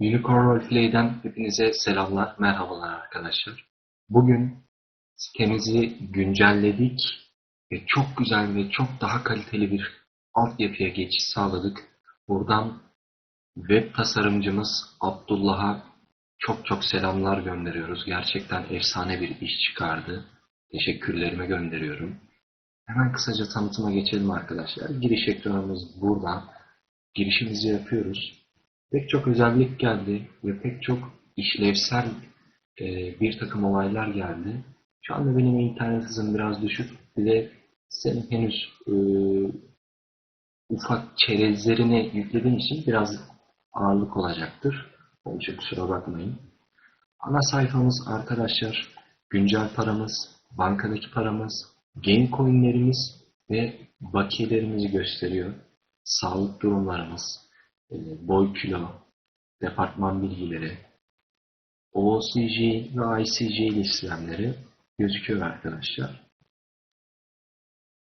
Unicorn Roleplay'den hepinize selamlar, merhabalar arkadaşlar. Bugün sitemizi güncelledik ve çok güzel ve çok daha kaliteli bir altyapıya geçiş sağladık. Buradan web tasarımcımız Abdullah'a çok çok selamlar gönderiyoruz. Gerçekten efsane bir iş çıkardı. Teşekkürlerimi gönderiyorum. Hemen kısaca tanıtıma geçelim arkadaşlar. Giriş ekranımız burada. Girişimizi yapıyoruz. Pek çok özellik geldi ve pek çok işlevsel e, bir takım olaylar geldi. Şu anda benim internet hızım biraz düşük. Bir de senin henüz e, ufak çerezlerini yüklediğim için biraz ağırlık olacaktır. Onun için kusura bakmayın. Ana sayfamız arkadaşlar güncel paramız, bankadaki paramız, game coinlerimiz ve bakiyelerimizi gösteriyor. Sağlık durumlarımız, boy kilo, departman bilgileri, OCG ve ICG listemleri gözüküyor arkadaşlar.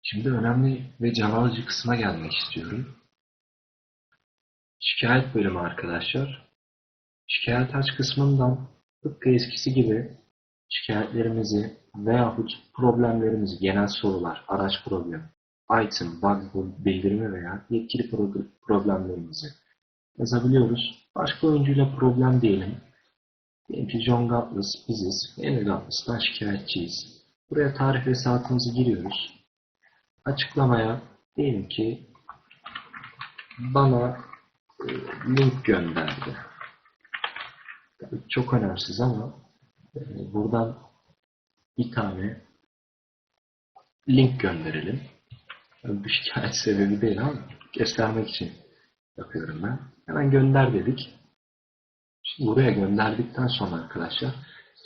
Şimdi önemli ve can alıcı kısma gelmek istiyorum. Şikayet bölümü arkadaşlar. Şikayet aç kısmından tıpkı eskisi gibi şikayetlerimizi veyahut problemlerimizi, genel sorular, araç problemi, item, bug bildirimi veya yetkili pro- problemlerimizi yazabiliyoruz. Başka oyuncuyla problem diyelim. Diyelim ki John Gatlas biziz. Henry Gatlas'tan şikayetçiyiz. Buraya tarih ve saatimizi giriyoruz. Açıklamaya diyelim ki bana e, link gönderdi. Çok önemsiz ama e, buradan bir tane link gönderelim. Bu şikayet sebebi değil ama göstermek için yapıyorum ben. Hemen gönder dedik. Şimdi buraya gönderdikten sonra arkadaşlar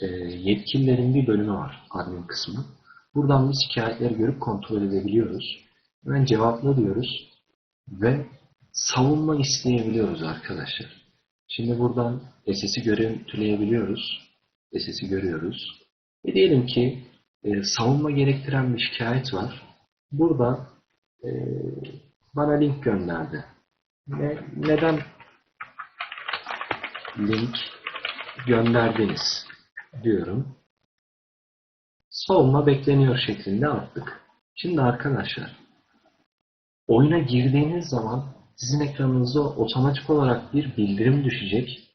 e, yetkililerin bir bölümü var. Admin kısmı. Buradan biz şikayetleri görüp kontrol edebiliyoruz. Hemen cevapla diyoruz. Ve savunma isteyebiliyoruz arkadaşlar. Şimdi buradan SS'i görüntüleyebiliyoruz. SS'i görüyoruz. Ve diyelim ki e, savunma gerektiren bir şikayet var. Burada e, bana link gönderdi. Ne, neden link gönderdiniz diyorum. Savunma bekleniyor şeklinde attık. Şimdi arkadaşlar oyuna girdiğiniz zaman sizin ekranınıza otomatik olarak bir bildirim düşecek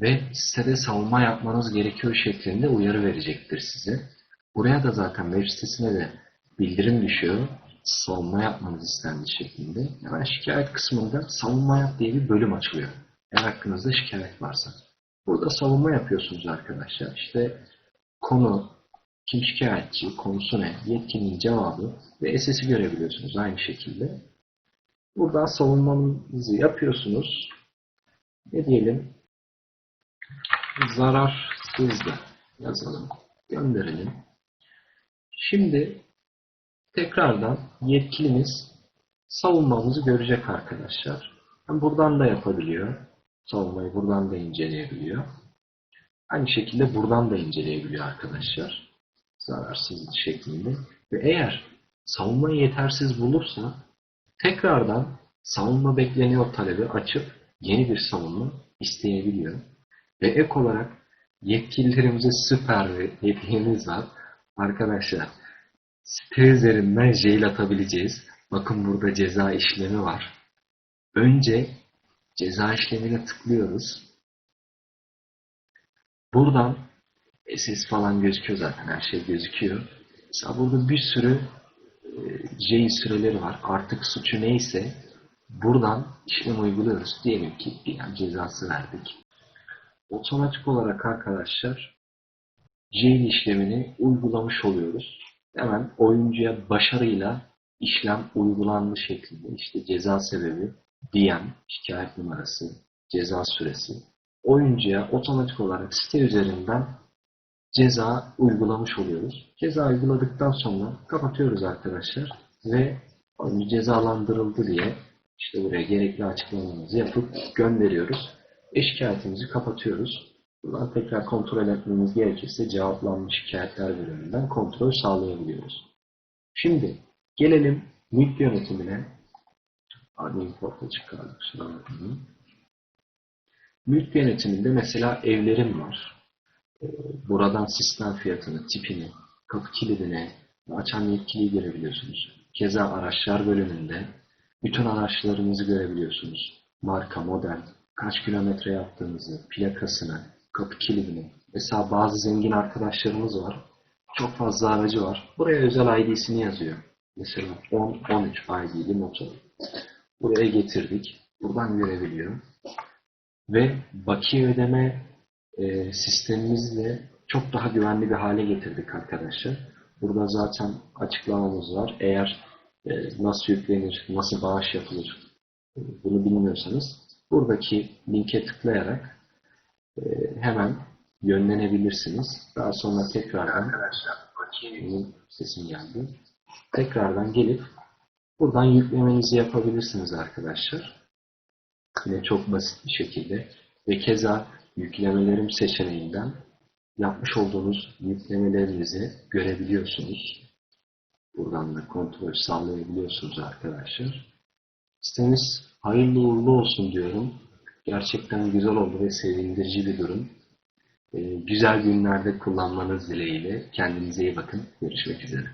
ve sitede savunma yapmanız gerekiyor şeklinde uyarı verecektir size. Buraya da zaten web sitesine de bildirim düşüyor. Savunma yapmanız istendiği şeklinde. Hemen şikayet kısmında savunma yap diye bir bölüm açılıyor. Eğer hakkınızda şikayet varsa. Burada savunma yapıyorsunuz arkadaşlar. İşte konu, kim şikayetçi, konusu ne, yetkinin cevabı ve SS'i görebiliyorsunuz aynı şekilde. Buradan savunmanızı yapıyorsunuz. Ne diyelim? Zararsızdı yazalım. Gönderelim. Şimdi tekrardan yetkilimiz savunmamızı görecek arkadaşlar. Buradan da yapabiliyor. Savunmayı buradan da inceleyebiliyor. Aynı şekilde buradan da inceleyebiliyor arkadaşlar. Zararsız şeklinde. Ve eğer savunmayı yetersiz bulursa tekrardan savunma bekleniyor talebi açıp yeni bir savunma isteyebiliyor. Ve ek olarak yetkililerimize süper bir hediyemiz var. Arkadaşlar site üzerinden jail atabileceğiz. Bakın burada ceza işlemi var. Önce ceza işlemine tıklıyoruz. Buradan SS falan gözüküyor zaten her şey gözüküyor. Mesela burada bir sürü e, jail süreleri var. Artık suçu neyse buradan işlem uyguluyoruz. Diyelim ki an cezası verdik. Otomatik olarak arkadaşlar jail işlemini uygulamış oluyoruz. Hemen oyuncuya başarıyla işlem uygulandı şeklinde işte ceza sebebi, DM, şikayet numarası, ceza süresi oyuncuya otomatik olarak site üzerinden ceza uygulamış oluyoruz. Ceza uyguladıktan sonra kapatıyoruz arkadaşlar ve oyuncu cezalandırıldı diye işte buraya gerekli açıklamamızı yapıp gönderiyoruz. Ve şikayetimizi kapatıyoruz. Buradan tekrar kontrol etmemiz gerekirse cevaplanmış şikayetler bölümünden kontrol sağlayabiliyoruz. Şimdi gelelim mülk yönetimine. Admin porta çıkardık. Mülk yönetiminde mesela evlerim var. Ee, Buradan sistem fiyatını, tipini, kapı kilidini açan yetkiliyi görebiliyorsunuz. Keza araçlar bölümünde bütün araçlarınızı görebiliyorsunuz. Marka, model, kaç kilometre yaptığınızı, plakasını, kapı kilidini. Mesela bazı zengin arkadaşlarımız var. Çok fazla aracı var. Buraya özel ID'sini yazıyor. Mesela 10-13 ID'li motor. Buraya getirdik. Buradan görebiliyor. Ve bakiye ödeme e, sistemimizi de çok daha güvenli bir hale getirdik arkadaşlar. Burada zaten açıklamamız var. Eğer e, nasıl yüklenir, nasıl bağış yapılır e, bunu bilmiyorsanız buradaki linke tıklayarak e, hemen yönlenebilirsiniz. Daha sonra tekrardan Arkadaşlar bakayım. sesim geldi. Tekrardan gelip buradan yüklemenizi yapabilirsiniz arkadaşlar. Yine çok basit bir şekilde ve keza yüklemelerim seçeneğinden yapmış olduğunuz yüklemelerinizi görebiliyorsunuz. Buradan da kontrol sağlayabiliyorsunuz arkadaşlar. Sitemiz hayırlı uğurlu olsun diyorum. Gerçekten güzel oldu ve sevindirici bir durum. Ee, güzel günlerde kullanmanız dileğiyle. Kendinize iyi bakın. Görüşmek üzere.